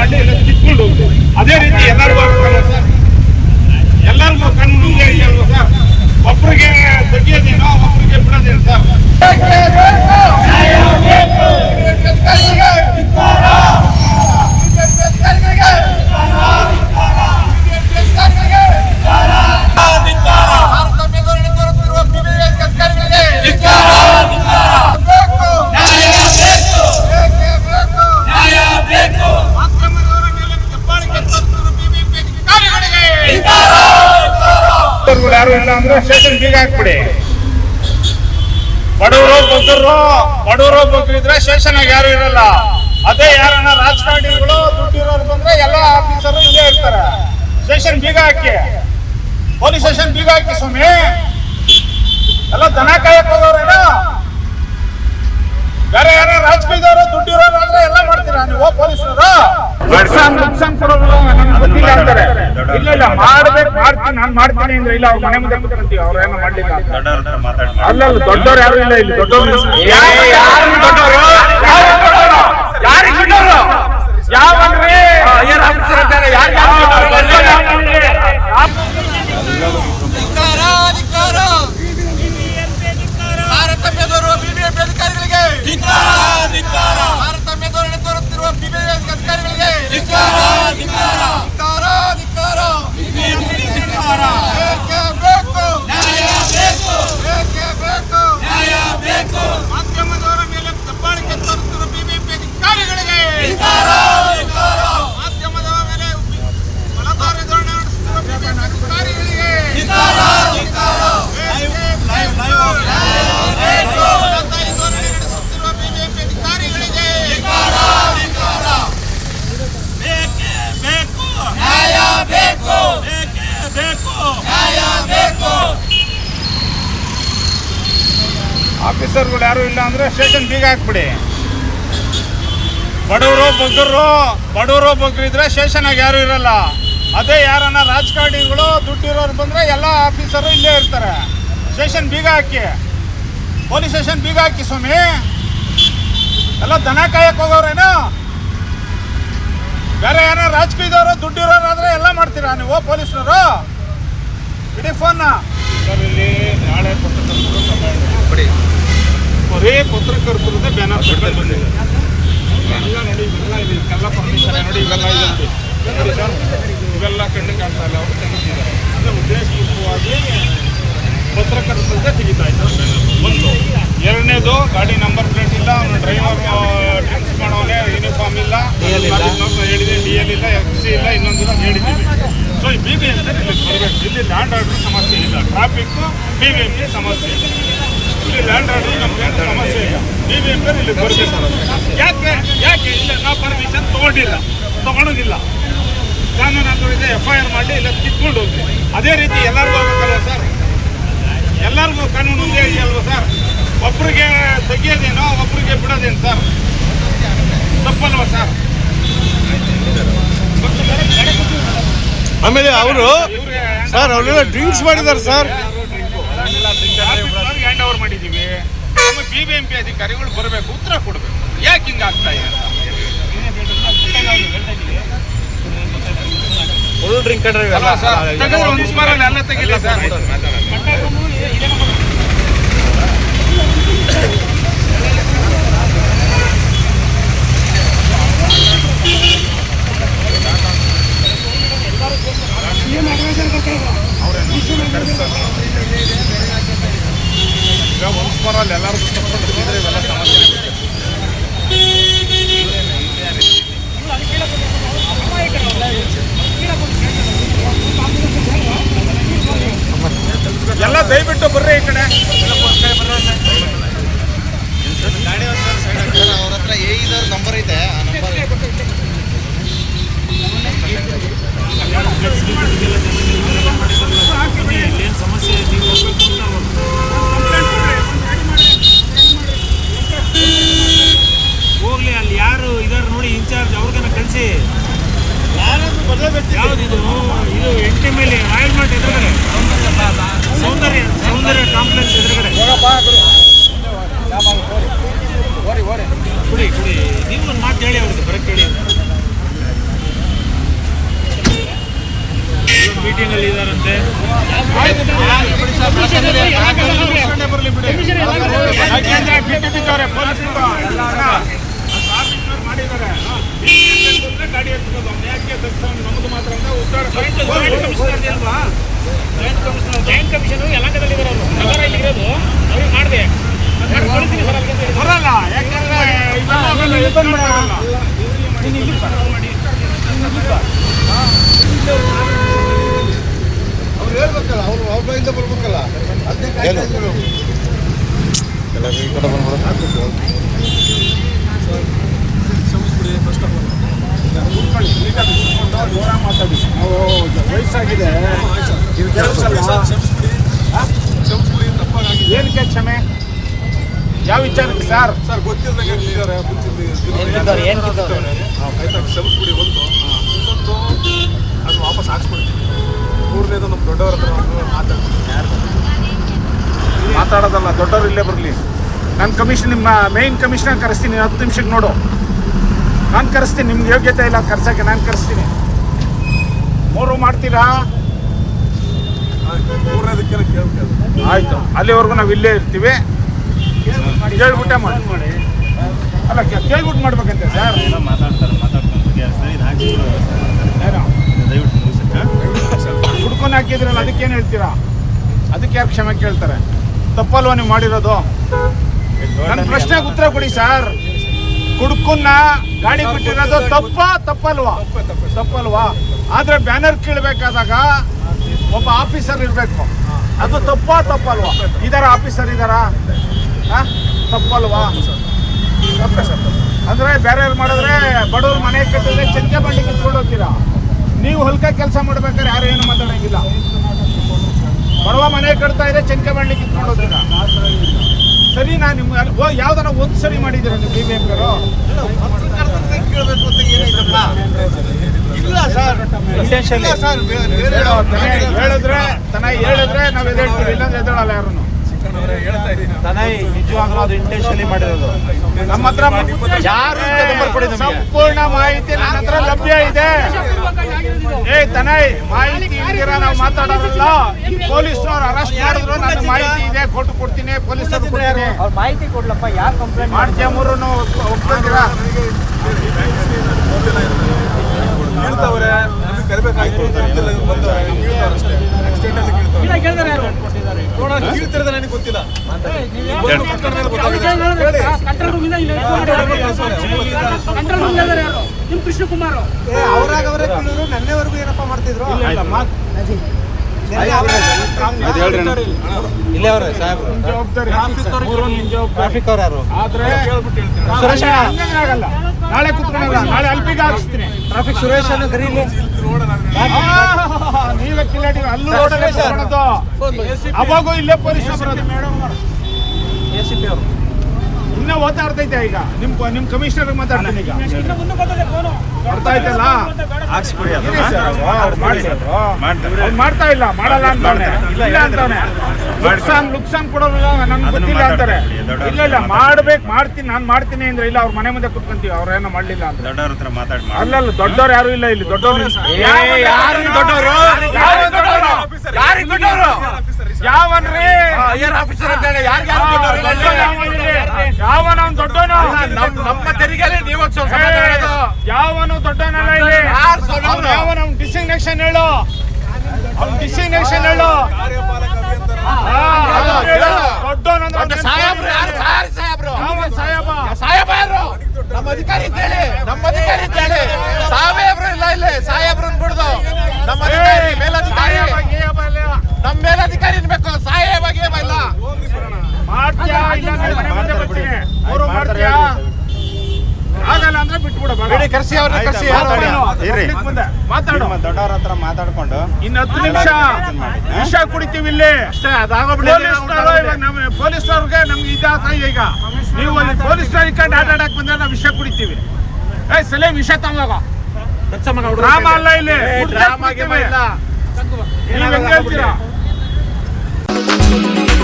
ಮಾಡಿ ಎಲ್ಲ ಕಿತ್ಕೊಂಡು ಅದೇ ರೀತಿ ಎಲ್ಲರಿಗೂ ಆಗ್ಬೇಕಲ್ವ ಸರ್? ಎಲ್ಲರಿಗೂ ಕಣ್ಣು ಮುಂದೆ ಇದೆಯಲ್ವ ಸರ್? ಒಬ್ಬರಿಗೆ ತೆಗಿಯೋದೇನೋ ಒಬ್ಬರಿಗೆ ಬಿಡೋದೇನು ಸರ್? ಡಾಕ್ಟರ್ಗಳು ಅಂದ್ರೆ ಸ್ಟೇಷನ್ ಬೀಗ ಹಾಕ್ಬಿಡಿ. ಬಡವರು ಬಗ್ಗರು ಬಡವರು ಬಗ್ಗರು ಇದ್ರೆ ಸ್ಟೇಷನ್ ಆಗಿ ಯಾರು ಇರಲ್ಲ. ಅದೇ ಯಾರನ್ನ ರಾಜಕಾರಣಿಗಳು ದುಡ್ಡಿರೋರು ಬಂದ್ರೆ ಎಲ್ಲ ಆಫೀಸರು ಇಲ್ಲೇ ಇರ್ತಾರೆ. ಸ್ಟೇಷನ್ ಬೀಗ ಹಾಕಿ. ಪೊಲೀಸ್ ಸ್ಟೇಷನ್ ಬೀಗ ಹಾಕಿ ಸ್ವಾಮಿ. ಎಲ್ಲ ದನ ಕಾಯಕ್ಕೆ ಹೋಗೋರೇನೋ ಬೇರೆ ಯಾರೋ ರಾಜಕೀಯದವರು ದುಡ್ಡಿರೋರು ಅಂದ್ರೆ ಎಲ್ಲ ಮಾಡ್ತೀರಾ ನೀವು ಪೊಲೀಸರು ಕೊಡೋರು ನಮ್ಗೆ ಗೊತ್ತಿಲ್ಲ ಅಂತಾರೆ ಇಲ್ಲ ಇಲ್ಲ ಮಾಡ್ಬೇಕು ಮಾಡ್ತೀನಿ ನಾನು ಮಾಡ್ತೀನಿ ಅಂದ್ರೆ ಇಲ್ಲ ಅವ್ರ ಮನೆ ಮುಂದೆ ಕೂತ್ಕೊಂತೀವಿ ಅವ್ರ ಏನೋ ಮಾಡ್ಲಿಲ್ಲ. ಅಲ್ಲ ದೊಡ್ಡವ್ರು ಯಾರು ಇಲ್ಲ ಇಲ್ಲಿ ದೊಡ್ಡವ್ರು ಆಫೀಸರ್ಗಳು ಯಾರು ಇಲ್ಲ ಅಂದ್ರೆ ಸ್ಟೇಷನ್ ಬೀಗ ಹಾಕ್ಬಿಡಿ. ಬಡವರು ಬಗ್ಗರು ಬಡವರು ಬಗ್ಗರು ಇದ್ರೆ ಸ್ಟೇಷನ್ ಆಗಿ ಯಾರು ಇರಲ್ಲ. ಅದೇ ಯಾರನ್ನ ರಾಜಕಾರಣಿಗಳು ದುಡ್ಡಿರೋರು ಬಂದ್ರೆ ಎಲ್ಲ ಆಫೀಸರು ಇಲ್ಲೇ ಇರ್ತಾರೆ. ಸ್ಟೇಷನ್ ಬೀಗ ಹಾಕಿ. ಪೊಲೀಸ್ ಸ್ಟೇಷನ್ ಬೀಗ ಹಾಕಿ ಸ್ವಾಮಿ. ಎಲ್ಲ ದನ ಕಾಯಕ್ ಹೋಗೋರೇನು? ಬೇರೆ ಯಾರೋ ರಾಜಕೀಯದವರು ದುಡ್ಡು ಆದ್ರೆ ಎಲ್ಲ ಮಾಡ್ತೀರಾ ನೀವು ಪೊಲೀಸ್ನವರು? ಇಡೀ ಫೋನ್ ಸರ್ ಇಲ್ಲಿ ನಾಳೆ ಪತ್ರಕರ್ತರು ಬರೀ ಪತ್ರಕರ್ತರದ್ದೇ ಬ್ಯಾನರ್ ತಗೊಂಡು ಬಂದಿದೆ. ಎಲ್ಲ ನೋಡಿ ಇವೆಲ್ಲ ಇದೆ. ಇದಕ್ಕೆಲ್ಲ ಪರ್ಮಿಷನ್ ನೋಡಿ ಇವೆಲ್ಲ ಇದೆ ನೋಡಿ ಸರ್ ಇವೆಲ್ಲ ಕಣ್ಣು ಕಾಣ್ತಾ ಇಲ್ಲ ಅವರು ತೆಗಿತಿದ್ದಾರೆ ಅಂದರೆ ಉದ್ದೇಶಪೂರ್ವಕವಾಗಿ ಪತ್ರಕರ್ತರದ್ದೇ ತೆಗಿತಾ ಇದ್ದಾರೆ. ಒಂದು ಎರಡನೇದು ಗಾಡಿ ನಂಬರ್ ಪ್ಲೇಟ್ ಇಲ್ಲ ಅವನು ಡ್ರೈವರ್ ಡ್ರಿಂಕ್ಸ್ ಮಾಡೋನೇ ಯೂನಿಫಾರ್ಮ್ ಇಲ್ಲ. ಇನ್ನೊಂದು ಹೇಳಿದೆ ಡಿ ಎಲ್ ಇಲ್ಲ ಎಫ್ ಸಿ ಇಲ್ಲ ಇನ್ನೊಂದು ಹೇಳಿದ್ದೀವಿ. ಸೊ ಈ ಬಿ ಬಿ ಎಂ ಬರಬೇಕು. ಇಲ್ಲಿ ಲ್ಯಾಂಡ್ ಆರ್ಡರ್ ಸಮಸ್ಯೆ ಇಲ್ಲ. Traffic B B M P ಸಮಸ್ಯೆ ಇಲ್ಲ. ಇಲ್ಲಿ ಲ್ಯಾಂಡ್ ಆರ್ಡರ್ ನಮ್ಗೆ ಸಮಸ್ಯೆ ಇಲ್ಲ. ನೀವು ಬಿ ಎಂ ಪಿ ಇಲ್ಲಿ ಬರ್ಬೇಕು ಯಾಕೆ? ಯಾಕೆ? ಇಲ್ಲ ನಾವು ಪರ್ಮಿಷನ್ ತೊಗೊಂಡಿಲ್ಲ. ತೊಗೊಳೋದಿಲ್ಲ ಕಾನೂನು ಇದೆ ಎಫ್ ಐ ಆರ್ ಮಾಡಿ ಇಲ್ಲ ಕಿತ್ಕೊಂಡು ಹೋಗ್ತೀವಿ ಅದೇ ರೀತಿ ಎಲ್ಲರಿಗೂ ಹೋಗ್ಬೇಕಲ್ವ ಸರ್? ಎಲ್ಲರಿಗೂ ಕಾನೂನು ಒಂದೇ ಇದೆಯಲ್ವ ಸರ್? ಒಬ್ರಿಗೆ ತೆಗಿಯೋದೇನೋ ಒಬ್ಬರಿಗೆ ಬಿಡೋದೇನು ಸರ್? ತಪ್ಪಲ್ವ ಸರ್? ಆಮೇಲೆ ಅವರು ಸರ್ ಅವರೆಲ್ಲ ಡ್ರಿಂಕ್ಸ್ ಮಾಡಿದ್ದಾರೆ ಸರ್. ಹ್ಯಾಂಡ್ ಓವರ್ ಮಾಡಿದ್ದೀವಿ ನಮ್ಮ ಬಿ ಬಿ ಎಂ ಪಿ ಅಧಿಕಾರಿಗಳು ಬರಬೇಕು ಉತ್ತರ ಕೊಡಬೇಕು. ಯಾಕೆ ಹಿಂಗೆ ಆಗ್ತಾ ಇದೆ ಫುಲ್ ಡ್ರಿಂಕ್ ಎಲ್ಲ ತೆಗಿಲ್ಲ ಸರ್ ಈಗ ಒಂದು ಸ್ಮರಲ್ಲಿ ಎಲ್ಲರೂ ತಗೊಂಡು ತೆಗೆದ್ರೆ ಇವೆಲ್ಲ ಸಮಸ್ಯೆ ಎಲ್ಲ ದಯವಿಟ್ಟು ಬರ್ರಿ ಈ ಕಡೆ. ಅವ್ರ ಹತ್ರ ನಂಬರ್ ಐತೆ ಆ ನಂಬರ್ ಹೋಗ್ಲಿ, ಅಲ್ಲಿ ಯಾರು ಇದಾರೆ ನೋಡಿ, ಇನ್ಚಾರ್ಜ್ ಅವ್ರಿಗೆ ಕಳಿಸಿ. ಯಾವ್ದು ಇದು? ಇದು ಎಂಟಿ ಮೇಲೆ ಆಯಿಲ್ಮೆಂಟ್ ಎದುರುಗಡೆ. ಸೌಂದರ್ಯ ಸೌಂದರ್ಯ ಕಾಂಪ್ಲೆಕ್ಸ್ ಎದುರುಗಡೆ. ಕುಡಿ. ಕುಡಿ ನೀವು ಒಂದು ಮಾತು ಹೇಳಿ ಅವ್ರಿಗೆ ಬರಕ್ಕೆ ಮೀಟಿಂಗಲ್ಲಿ ಇದ್ದಾರಂತೆ ಬರಲಿ ಬಿಡಿ ಬಿಟ್ಟಿದ್ದಾರೆ ಪೊಲೀಸರು ಮಾಡಿದ್ದಾರೆ ಗಾಡಿ ಯಾಕೆ ತಗ್ಸೋನು ನಮ್ದು ಮಾತ್ರ ಅಂತ ಉದ್ದಾರ ಜಾಯಿಂಟ್ ಕಮಿಷನ್ ಅಲ್ವಾ? ಇರೋರು ನಗರ ಇಲ್ಲಿ ಇರೋದು. ಮಾಡಿದೆ. ಬರಲ್ಲ. ಯಾಕಂದ್ರೆ ಅವ್ರು ಹೇಳ್ಬೇಕಲ್ಲ ಅವ್ರು ಅವ್ರ ಬಾಯಿಂದ ಬರ್ಬೇಕಲ್ಲ ಅದನ್ನೇ ಕಾಯ್ತಾ ಇದ್ರು ಜೋರ ಮಾತಾಡಿ ನಾವು ವಯಸ್ಸಾಗಿದೆ ಇದು ಕೆಲಸಲ್ಲ ಏನಕ್ಕೆ ಕ್ಷಮೆ ಯಾವ ವಿಚಾರಕ್ಕೆ ಸರ್ ಸರ್ ಗೊತ್ತಿಲ್ಲದಂಗೆ ಇದ್ದಾರೆ ಆಯ್ತಾ ಕ್ಷಮಿಸ್ಬಿಡಿ ಒಂದು ಇನ್ನೊಂದು ಅದು ವಾಪಸ್ ಹಾಕ್ಸ್ಬಿಡ್ತೀನಿ ಮೂರನೇದು ನಮ್ಮ ದೊಡ್ಡವರ ಹತ್ರ ಒಂದು ಯಾರು ಮಾತಾಡೋದಲ್ಲ, ದೊಡ್ಡವರು ಇಲ್ಲೇ ಬರಲಿ. ನನ್ನ ಕಮಿಷನ್ ನಿಮ್ಮ ಮೇನ್ ಕಮಿಷನರ್ ಕರೆಸ್ತೀನಿ, ಹತ್ತು ನಿಮಿಷಕ್ಕೆ ನೋಡು. ನಾನು ಕರೆಸ್ತೀನಿ, ನಿಮ್ಗೆ ಯೋಗ್ಯತೆ ಇಲ್ಲ, ಕರ್ಸಕ್ಕೆ ನಾನು ಕರೆಸ್ತೀನಿ. ಮೂರು ಮಾಡ್ತೀರಾ? ಆಯ್ತು, ಅಲ್ಲಿವರೆಗೂ ನಾವು ಇಲ್ಲೇ ಇರ್ತೀವಿ. ಕೇಳ್ಬಿಟ್ಟೆ ಮಾಡಿ. ಅಲ್ಲ ಕೇಳ್ಬಿಟ್ಟು ಮಾಡ್ಬೇಕಂತೆ ಸರ್. ಮಾತಾಡ್ತಾರೆ ಹುಡ್ಕೊಂಡು ಹಾಕಿದ್ರಲ್ಲ, ಅದಕ್ಕೇನು ಹೇಳ್ತೀರಾ? ಅದಕ್ಕೆ ಯಾರು ಕ್ಷಮೆ ಕೇಳ್ತಾರೆ? ತಪ್ಪಲ್ವ ನೀವು ಮಾಡಿರೋದು? ನನ್ನ ಪ್ರಶ್ನೆಗೆ ಉತ್ತರ ಕೊಡಿ ಸರ್. ಕುಡ್ಕನ್ನ ಗಾಡಿ ಬಿಟ್ಟಿರೋದು ತಪ್ಪ, ತಪ್ಪಲ್ವಾ? ತಪ್ಪಲ್ವಾ? ಆದ್ರೆ ಬ್ಯಾನರ್ ಕೀಳ್ಬೇಕಾದಾಗ ಒಬ್ಬ ಆಫೀಸರ್ ಇರಬೇಕು. ಅದು ತಪ್ಪ, ತಪ್ಪಲ್ವಾ? ಇದಾರ ಆಫೀಸರ್ ಇದಾರ? ತಪ್ಪಲ್ವಾ? ಅಂದ್ರೆ ಬೇರೆ ಮಾಡಿದ್ರೆ ಬಡವ್ರ ಮನೆ ಕಟ್ಟಿದ್ರೆ ಚಂಕೆ ಬಂಡಿ ಕಿತ್ಕೊಂಡು ಹೋಗ್ತೀರಾ? ನೀವು ಹೊಲ್ಕ ಕೆಲಸ ಮಾಡ್ಬೇಕಾದ್ರೆ ಯಾರು ಏನು ಮಾತಾಡಂಗಿಲ್ಲ. ಬಡವ ಮನೆ ಕಟ್ತಾ ಇದೆ ಚಂಕೆ ಬಂಡಿ ಕಿತ್ಕೊಂಡು ಹೋಗ್ತೀರಾ? ಸರಿ ನಾ ನಿಮ್ಗೆ ಯಾವ್ದಾರ ಒಂದು ಸರಿ ಮಾಡಿದ್ದೀರಾ ನೀವು ಬಿ ಬಿ ಎಂ ಕೇಳಬೇಕು ಅಂತ ಏನೈತಪ್ಪ ಇಲ್ಲ ಸರ್. ಇಲ್ಲ ಹೇಳಿದ್ರೆ ತನ ಹೇಳಿದ್ರೆ ನಾವು ಎದ್ದೇಳ್ತೀವಿ ಇಲ್ಲಾಂದ್ರೆ ಎದ್ದೇಳಲ್ಲ ಯಾರು ನಿಜವಾಗ್ಲೂ ಅದು ಮಾಡಿರೋದು. ನಮ್ಮ ಹತ್ರ ಯಾರು. ಸಂಪೂರ್ಣ ಮಾಹಿತಿ ನನ್ನ ಹತ್ರ ಲಭ್ಯ ಇದೆ. ಏ ತನಯ್ ಮಾಹಿತಿ ಇಲ್ದಿರ ನಾವು ಮಾತಾಡೋರಲ್ಲ. ಪೊಲೀಸರು ಅರೆಸ್ಟ್ ಮಾಡಿದ್ರು ನನ್ನ ಮಾಹಿತಿ ಇದೆ ಕೊಟ್ಟು ಕೊಡ್ತೀನಿ ಪೊಲೀಸರು ಮಾಹಿತಿ ಕೊಡ್ಲಪ್ಪ ಯಾರು ಕಂಪ್ಲೇಂಟ್ ಮಾಡ್ತೀಯ ಮೂರು ಒಪ್ಕೊಂತೀರಾ ಕೇಳ್ತಾವ್ರೆ ನಮಗೆ ಕರಿಬೇಕಾಯ್ತು ಬಂದವ್ರೆ ಕೇಳ್ತಾವ್ರೆ ಅಷ್ಟೇ ಆಕ್ಸಿಡೆಂಟ್ ಅಲ್ಲಿ ಕೇಳ್ತಾರೆ. ನಿಮ್ ಕೃಷ್ಣ ಕುಮಾರ್ ಅವರಾಗ ಅವರೇ ತಿಳಿದ್ರು ನನ್ನೆವರೆಗೂ ಏನಪ್ಪ ಮಾಡ್ತಿದ್ರು? ನಾಳೆ ನಾಳೆ ಅಲ್ಪಿಗೆ ಹಾಕ್ಸ್ತೀನಿ. ಟ್ರಾಫಿಕ್ ಸುರೇಶ್ ಅನ್ನು ಕರೀಲಿ. ನೀವೇ ಕಿಲ್ಲಾಡಿ ಅಲ್ಲೂ. ಅವಾಗೂ ಇಲ್ಲೇ ಪೊಲೀಸ್ ಎ ಸಿ ಪಿ ಅವರು. ಇನ್ನ ಓದಾಡ್ತೈತೆ ಈಗ. ನಿಮ್ ನಿಮ್ ಕಮಿಷನರ್ ಮಾತಾಡ್ತೀನಿ ಈಗ. ಅರ್ಥ ಆಯ್ತಲ್ಲ? ಮಾಡ್ತಾ ಇಲ್ಲ ಮಾಡಲ್ಲ ಅಂತಾನೆ. ಇಲ್ಲ, ಅಂತಾನೆ. ಲುಕ್ಸಾನ್ ಲುಕ್ಸಾನ್ ಕೊಡೋದಿಲ್ಲ ನನ್ಗೆ ಗೊತ್ತಿಲ್ಲ ಅಂತಾರೆ. ಇಲ್ಲ ಇಲ್ಲ ಮಾಡ್ಬೇಕು ಮಾಡ್ತೀನಿ ನಾನು ಮಾಡ್ತೀನಿ ಅಂದ್ರೆ ಇಲ್ಲ ಅವ್ರ ಮನೆ ಮುಂದೆ ಕುತ್ಕೊಂತೀವಿ ಅವ್ರೇನೋ ಮಾಡ್ಲಿಲ್ಲ ಅಂತ ದೊಡ್ಡವ್ರ ಹತ್ರ ಮಾತಾಡಿ ಅಲ್ಲ ಅಲ್ಲಲ್ಲ ದೊಡ್ಡವ್ರು ಯಾರು ಇಲ್ಲ ಇಲ್ಲಿ ದೊಡ್ಡವ್ರು? ಯಾರು ದೊಡ್ಡವರು? ಯಾರು ದೊಡ್ಡವ್ರು? ಯಾವನ್ರಿ? ಆಫೀಸರ್ ಅಂತ ಹೇಳಿ ಯಾರಿಗೆ ಯಾವನ ದೊಡ್ಡವನು? ನಮ್ಮ ತೆರಿಗೆಲಿ ನೀವು ಯಾವನು ದೊಡ್ಡವನಲ್ಲ ಇಲ್ಲಿ? ಯಾವನ ಡಿಸಿಗ್ನೇಷನ್ ಹೇಳು? ಅವ್ನ ಡಿಸಿಗ್ನೇಷನ್ ಹೇಳು. ದೊಡ್ಡವನಂದ್ರೆ ಅವ್ನ ಸಾಹೇಬ್ರು ಯಾರು? ಸಾರಿ ಸಾಹೇಬ್ರು ಯಾವನ್ ಸಾಹೇಬ? ಸಾಹೇಬ ಯಾರು? ನಮ್ಮ ಅಧಿಕಾರಿ ಅಂತ ಹೇಳಿ ನಮ್ಮ ಅಧಿಕಾರಿ ಅಂತ ಹೇಳಿ ಸಾಹೇಬ್ರು ಇಲ್ಲ ಇಲ್ಲಿ. ಸಾಹೇಬ್ರು ಅನ್ಬಿಡ್ದು ನಮ್ಮ ಅಧಿಕಾರಿ ಮೇಲಧಿಕಾರಿ. ನಮ್ಮ ಮೇಲಧಿಕಾರಿ ಆಗಲ್ಲ ಅಂದ್ರೆ ಬಿಟ್ಬಿಡು ಬೇಡ. ಬಿಡಿ, ಕರ್ಸಿ ಅವ್ರನ್ನ ಕರ್ಸಿ. ಇರ್ರಿ. ಮಾತಾಡು. ದೊಡ್ಡವ್ರ ಹತ್ರ ಮಾತಾಡ್ಕೊಂಡು ಇನ್ನ ಹತ್ತು ನಿಮಿಷ. ವಿಷ ಕುಡಿತೀವಿ ಇಲ್ಲಿ. ಅಷ್ಟೇ ನಮ್ಮ ಪೊಲೀಸ್ನವ್ರಿಗೆ ನಮ್ಗೆ ಇದಾತ ಈಗ ನೀವು ಅಲ್ಲಿ ಪೊಲೀಸ್ನವ್ರು ಕಂಡು ಆಟ ಆಡಕ್ ಬಂದ್ರೆ ನಾವು ವಿಷ ಕುಡಿತೀವಿ. ಏ ಸಲೇ ವಿಷ ತಗೋಗ ಡ್ರಾಮ ಅಲ್ಲ ಇಲ್ಲಿ. ಗೀಮ ಇಲ್ಲ ನೀವು ಹೆಂಗ್ ಹೇಳ್ತೀರಾ? Thank you.